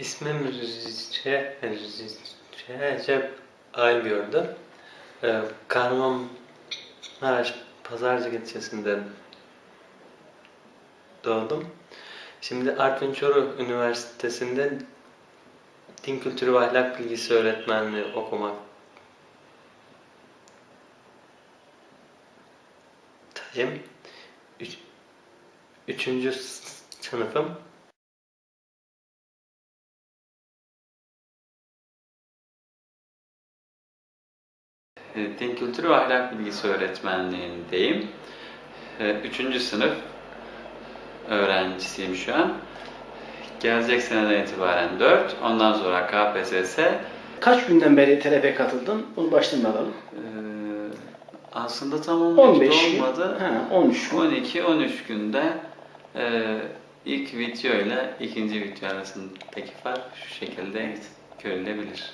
İsmim Recep, Recep Aygördü. Ee, Kahramanmaraş Pazarcık ilçesinde doğdum. Şimdi Artvin Çoruh Üniversitesi'nde Din Kültürü ve Ahlak Bilgisi öğretmenliği okumaktayım. Üç, üçüncü sınıfım. Din Kültürü ve Ahlak Bilgisi öğretmenliğindeyim. E, Üçüncü sınıf öğrencisiyim şu an. Gelecek seneden itibaren 4, ondan sonra KPSS. Kaç günden beri TRP katıldın? Bunu baştan alalım. E, aslında tam 15, 15 gün. olmadı. Ha, 13 gün. 12-13 günde e, ilk video ile ikinci video arasındaki fark şu şekilde görülebilir.